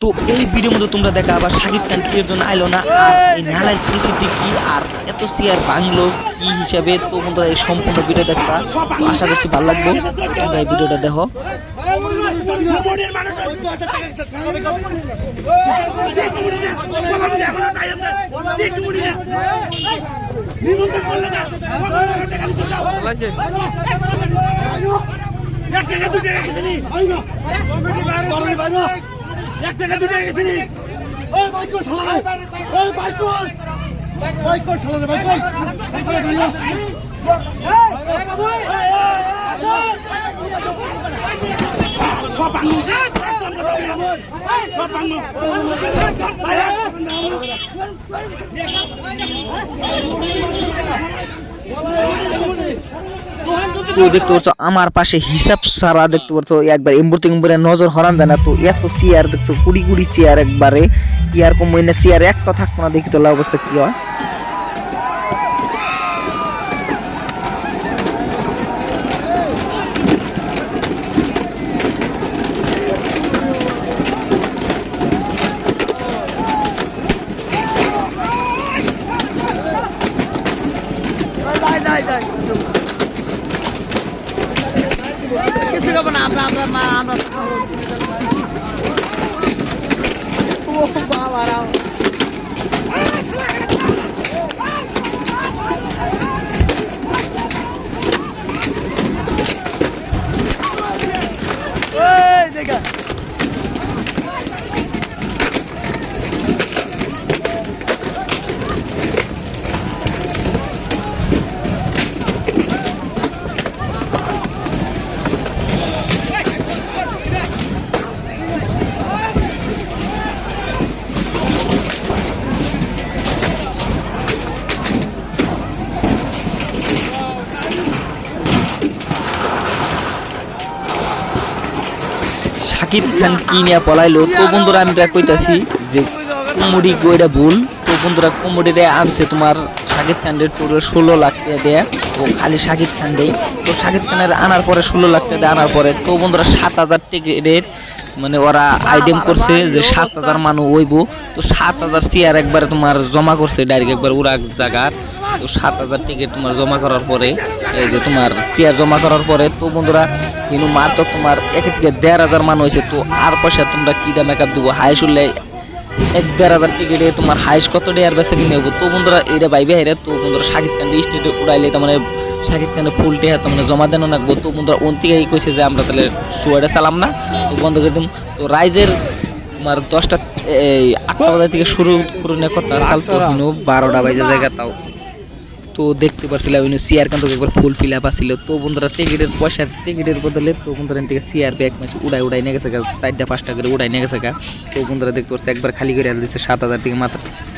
তো এই ভিডিওর মধ্যে তোমরা দেখা আবার শাকিব খান কি জন্য আইলো না আর এই নালায় পরিস্থিতি কি আর এত চেয়ার ভাঙলো কি হিসাবে তো বন্ধুরা এই সম্পূর্ণ ভিডিও দেখা তো আশা করছি ভালো লাগবে তোমরা এই ভিডিওটা দেখো এক টাকা দু টাকা গেছিলি ওই বাইক কর শালা রে ওই বাইক কর বাইক কর শালা রে বাইক কর বাইক কর ভাইয়া তো দেখতে পাচ্ছ আমার পাশে হিসাব সারা দেখতে পাচ্ছ একবার এম্বুরতে এম্বুরে নজর হরান যায় না তো এত চেয়ার দেখছ কুড়ি কুড়ি চেয়ার একবারে কি আর কম না চেয়ার একটা থাকব না দেখি তোলা অবস্থা কি হয় আমরা আমরা আমরা শাকিব খান কি নিয়ে পলাইলো? তো বন্ধুরা, আমি এটা কইতাছি যে কুমুড়ি গইটা ভুল। তো বন্ধুরা, কুমুড়িরে আনছে তোমার শাকিব খানের পুরো ষোলো লাখ টাকা দেয়া। ও খালি শাকিব খান দেয় তো শাকিব খানের আনার পরে ষোলো লাখ টাকা আনার পরে, তো বন্ধুরা, সাত হাজার টিকিটের মানে ওরা আইটেম করছে যে সাত হাজার মানুষ হইব তো সাত হাজার চেয়ার একবারে তোমার জমা করছে, ডাইরেক্ট একবার উড়াক জায়গার। তো সাত হাজার টিকিট তোমার জমা করার পরে এই যে তোমার চেয়ার জমা করার পরে তো বন্ধুরা কিন্তু মাত্র তোমার এক থেকে দেড় হাজার মানুষ হয়েছে তো আর পয়সা তোমরা কি দাম মেকআপ দেবো? হাই শুনলে এক দেড় হাজার টিকিটে তোমার হাইস কত ডেয়ার বেসে কিনে নেব তো বন্ধুরা এটা বাইবে হেরে তো বন্ধুরা শাকিব খান স্টেটে উড়াইলে তার মানে শাকিব খানের ফুল টেহা তো মানে জমা দেন রাখব তো বন্ধুরা থেকে কইছে যে আমরা তাহলে শুয়ারে চালাম না। তো বন্ধ করে দিম। তো রাইজের তোমার দশটা এই আটটা বাজার থেকে শুরু করে কথা। বারোটা বাজে জায়গা তাও। তো দেখতে পারছিলাম ওই সিয়ার কিন্তু একবার ফুল ফিল আপ আসছিল তো বন্ধুরা টিকিটের পয়সা টিকিটের বদলে তো বন্ধুরা থেকে সিয়ার ব্যাগ ম্যাচ উড়াই উড়াই নিয়ে গেছে চারটা পাঁচটা করে উড়াই নিয়ে গেছে তো বন্ধুরা দেখতে পাচ্ছি, একবার খালি করে দিচ্ছে সাত হাজার থেকে মাত্র।